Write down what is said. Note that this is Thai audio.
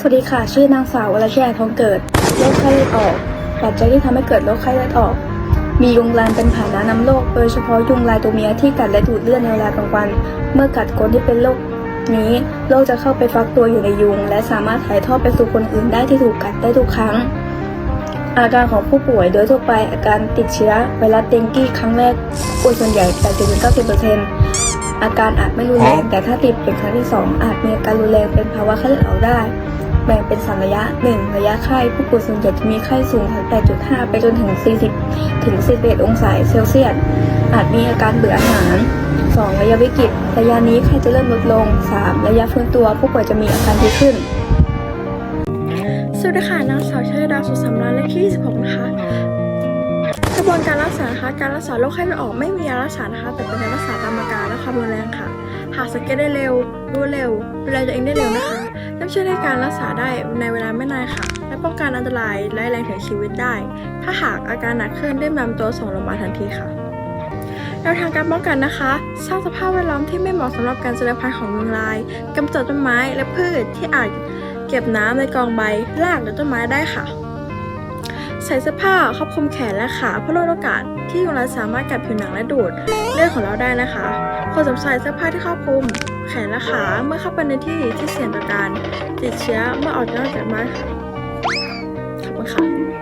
สวัสดีค่ะ ชื่อนางสาววรชยาทองเกิดโรคไข้เลือดออก ปัจจัยที่ทำให้เกิดโรคไข้เลือดออก มียุงลายเป็นผานะนำโรคโดยเฉพาะยุงลายตัวเมียที่กัดและดูดเลือดในเวลากลางวัน เมื่อกัดคนที่เป็นโรคนี้โรคจะเข้าไปฟักตัวอยู่ในยุง และสามารถถ่ายทอดไปสู่คนอื่นได้ที่ถูกกัดได้ทุกครั้ง อาการของผู้ป่วยโดยทั่วไปอาการติดเชื้อไวรัสเดงกี้ครั้งแรกป่วยส่วนใหญ่80-90%อาการอาจไม่รุนแรงแต่ถ้าติดเป็นครั้งที่ 2 อาจมีอาการรุนแรงเป็นภาวะไข้เลือดออกได้ แบ่งเป็น 3 ระยะ 1 ระยะไข้ผู้ป่วยส่วนใหญ่จะมีไข้สูงตั้งแต่8.5 ไปจนถึง 40 ถึง 41 องศาเซลเซียส อาจมีอาการเบื่ออาหาร 2 ระยะวิกฤต ระยะนี้ไข้จะเริ่มลดลง 3 ระยะฟื้นตัว ผู้ป่วยจะมีอาการดีขึ้นสวัสดีค่ะนางสาวชยดาสุขสำราญเลขที่26นะคะกระบวนการรักษานะคะการรักษาโรคไข้เลือดออกไม่มียารักษานะคะ แต่เป็นการรักษาตามอาการและความรุนแรงค่ะ หากสังเกตได้เร็วรู้เร็วดูแลตัวเองได้เร็วนะคะ น้ำช่วยในการรักษาได้ในเวลาไม่นานค่ะ และป้องกันอันตรายร้ายแรงถึงชีวิตได้ ถ้าหากอาการหนักขึ้นได้นำตัวส่งโรงพยาบาลทันทีค่ะแนวทางการป้องกันนะคะสร้างสภาพแวดล้อมที่ไม่เหมาะสำหรับการเจริญพันธุ์ของยุงลายกำจัดต้นไม้และพืชที่อาจเก็บน้ำในกองใบรากหรือต้นไม้ได้ค่ะ ใส่เสื้อผ้าครอบคลุมแขนและขาเพื่อลดโอกาสที่ยุงลายสามารถกัดผิวหนังและดูดเลือดของเราได้นะคะควรสวมใส่เสื้อผ้าที่ครอบคลุมแขนและขาเมื่อเข้าไปในที่ที่เสี่ยงต่อการติดเชื้อเมื่อออกจากบ้านขอบคุณค่ะ